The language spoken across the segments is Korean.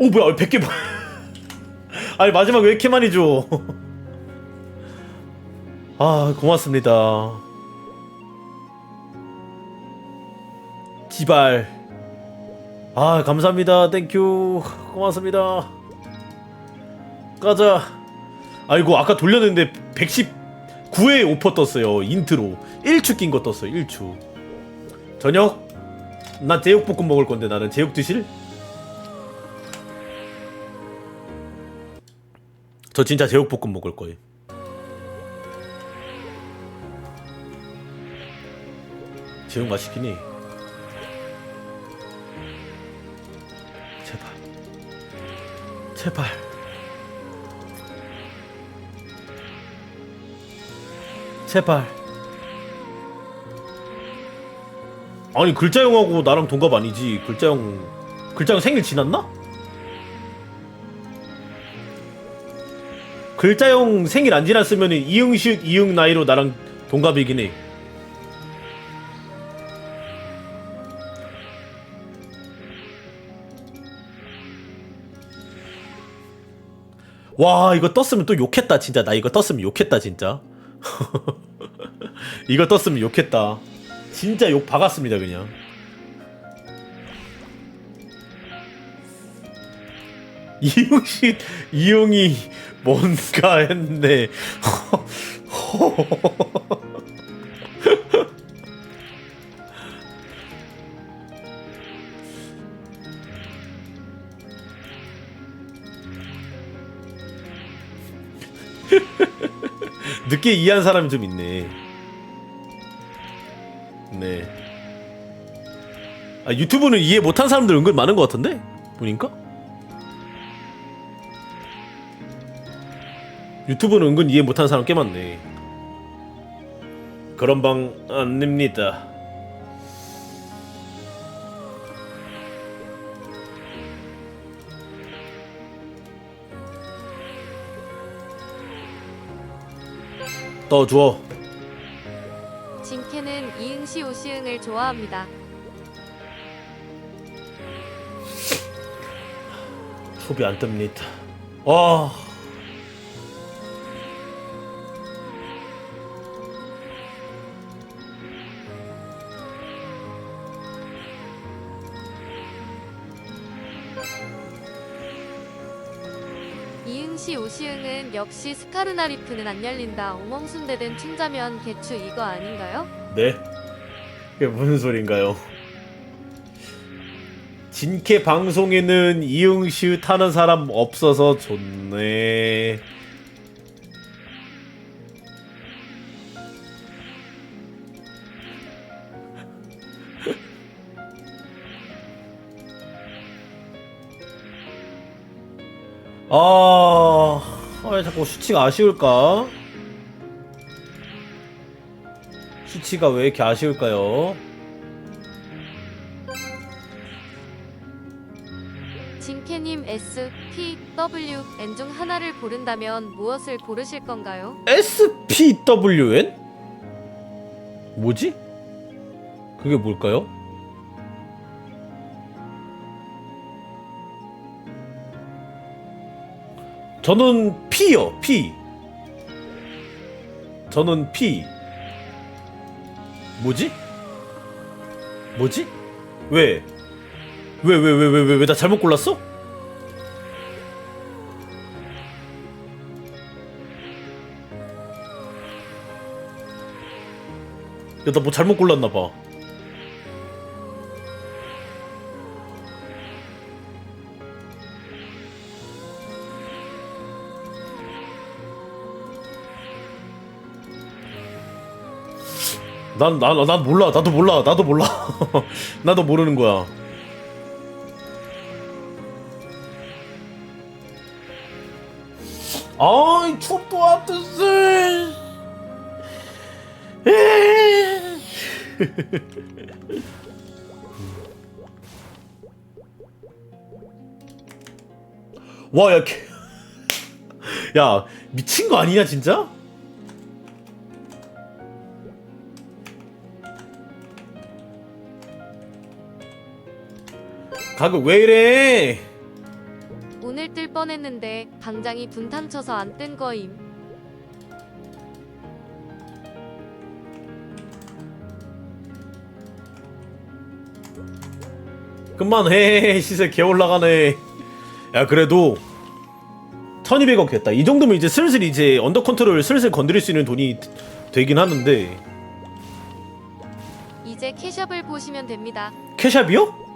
오 뭐야 100개 뭐 아니 마지막 왜 이렇게 많이 줘? 아 고맙습니다. 지발. 아 감사합니다. 땡큐 고맙습니다. 가자. 아이고 아까 돌렸는데 119회 오퍼 떴어요. 인트로 1추 낀거 떴어요. 1추. 저녁? 나 제육볶음 먹을 건데 나는 제육 드실? 저 진짜 제육볶음 먹을 거예요. 제육 맛있긴 해. 제발. 제발. 제발. 아니 글자형하고 나랑 동갑 아니지? 글자형 글자형 생일 지났나? 글자형 생일 안 지났으면 이응시읒 이응 나이로 나랑 동갑이긴 해. 와 이거 떴으면 또 욕했다 진짜. 나 이거 떴으면 욕했다 진짜. 이거 떴으면 욕했다. 진짜 욕 박았습니다 그냥 이용시 이용이 뭔가 했는데 늦게 이해한 사람이 좀 있네. 네. 아, 유튜브는 이해 못한 사람들 은근 많은 것 같은데? 보니까? 유튜브는 은근 이해 못하는 사람 꽤 많네. 그런 방안 냅니다. 떠줘. 진캐는 이응시 오시응을 좋아합니다. 소비 안 뜹니다. 와. 이응시 오시응은 역시 스카르나 리프는 안 열린다. 엉엉순대된 춘자면 개추 이거 아닌가요? 네? 그게 무슨 소린가요? 진캐 방송에는 이응시읒 하는 사람 없어서 좋네. 아, 왜 자꾸 수치가 아쉬울까? 수치가 왜 이렇게 아쉬울까요? 진캐님 S, P, W, N 중 하나를 고른다면 무엇을 고르실 건가요? SPWN? 뭐지? 그게 뭘까요? 저는 P요, P. 저는 P. 뭐지? 뭐지? 왜? 왜, 왜, 왜, 왜, 왜, 왜, 나 잘못 골랐어? 야, 나 뭐 잘못 골랐나봐. 난, 난, 난 몰라. 나도 몰라. 나도 몰라. 나도 모르는 거야. 아이, 춥도 아뜨스. 와, 야, 개... 야, 미친 거 아니냐, 진짜? 가격 왜 이래? 오늘 뜰 뻔했는데 방장이 분탄 쳐서 안 뜬 거임. 그만해 시세 개 올라가네 야 그래도 1200억 됐다 이 정도면 이제 슬슬 이제 언더 컨트롤 슬슬 건드릴 수 있는 돈이 되긴 하는데 이제 캐샵을 보시면 됩니다. 캐샵이요?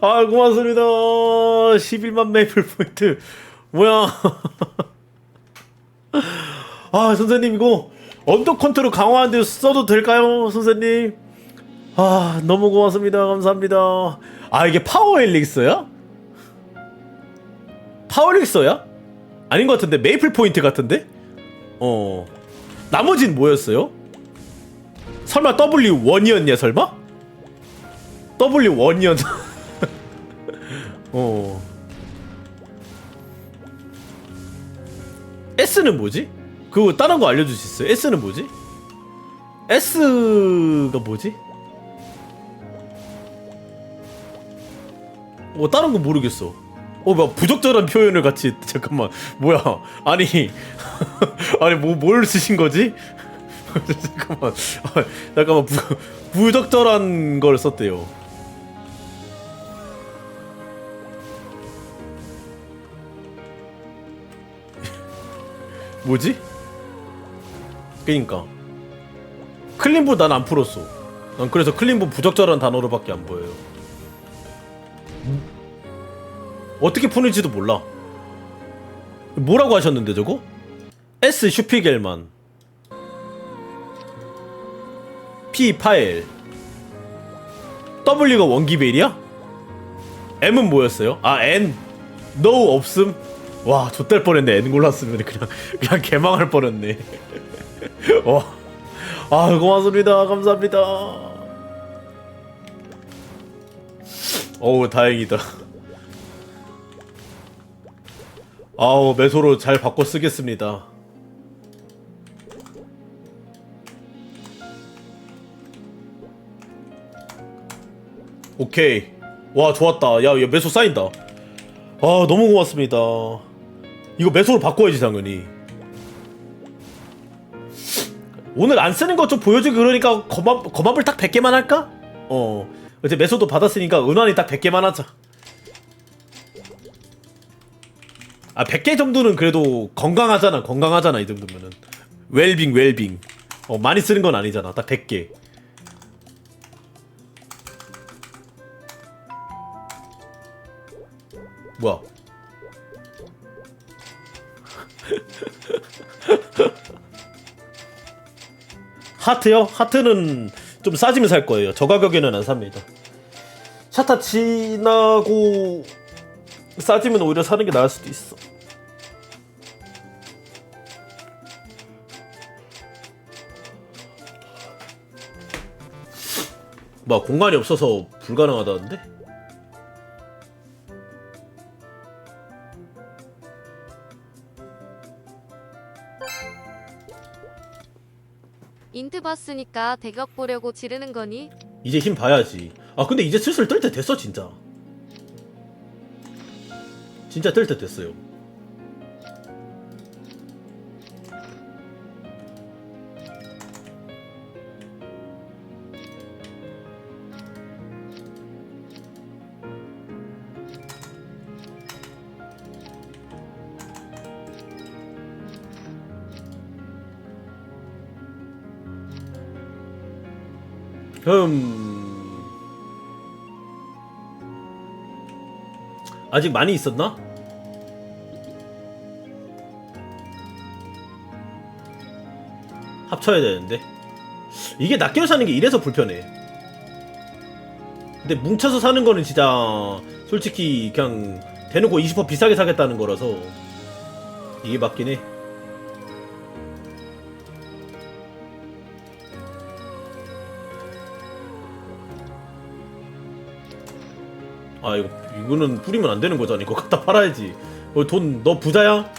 아 고맙습니다 11만 메이플 포인트 뭐야 아 선생님 이거 언더 컨트롤 강화하는데 써도 될까요 선생님 아 너무 고맙습니다 감사합니다 아 이게 파워 엘릭서야? 파워 엘릭서야? 아닌 것 같은데 메이플 포인트 같은데? 어 나머진 뭐였어요? 설마 W1이었냐 설마? W1이었 어 S는 뭐지? 그거 다른 거 알려줄 수 있어요? S는 뭐지? S가 뭐지? 어 다른 거 모르겠어. 어, 뭐 부적절한 표현을 같이 잠깐만 뭐야? 아니 아니 뭐 뭘 쓰신 거지? 잠깐만 아, 잠깐만 부, 부적절한 걸 썼대요. 뭐지? 그니까 클린부 난안 풀었어. 난 그래서 클린부 부적절한 단어로밖에 안 보여요. 어떻게 푸는지도 몰라. 뭐라고 하셨는데 저거? S 슈피겔만 P 파일 W가 원기벨이야? M은 뭐였어요? 아 N No 없음? 와 좆될 뻔했네 N 골랐으면 그냥 그냥 개망할 뻔했네 와. 아 고맙습니다 감사합니다 어우 다행이다 아우 매소로 잘 바꿔 쓰겠습니다. 오케이. 와 좋았다. 야, 야 매소 쌓인다. 아 너무 고맙습니다. 이거 매소로 바꿔야지 당연히. 오늘 안 쓰는 거 좀 보여주기 그러니까 거맙, 거맙을 딱 100개만 할까? 어. 이제 매소도 받았으니까 은환이 딱 100개만 하자. 아 100개 정도는 그래도 건강하잖아 건강하잖아 이 정도면은. 웰빙 웰빙. 어 많이 쓰는 건 아니잖아 딱 100개. 뭐야? 하트요? 하트는 좀 싸지면 살 거예요. 저 가격에는 안 삽니다. 샤타 지나고 싸지면 오히려 사는 게 나을 수도 있어. 뭐 공간이 없어서 불가능하다는데? 인트 봤으니까 대격 보려고 지르는 거니? 이제 힘 봐야지. 아 근데 이제 슬슬 뜰 때 됐어 진짜. 진짜 뜰때 됐어요. 음. 아직 많이 있었나? 합쳐야 되는데. 이게 낱개로 사는 게 이래서 불편해. 근데 뭉쳐서 사는 거는 진짜 솔직히 그냥 대놓고 20% 비싸게 사겠다는 거라서 이게 맞긴 해 아 이거 이거는 뿌리면 안 되는 거잖아 이거 갖다 팔아야지 어, 돈너 부자야?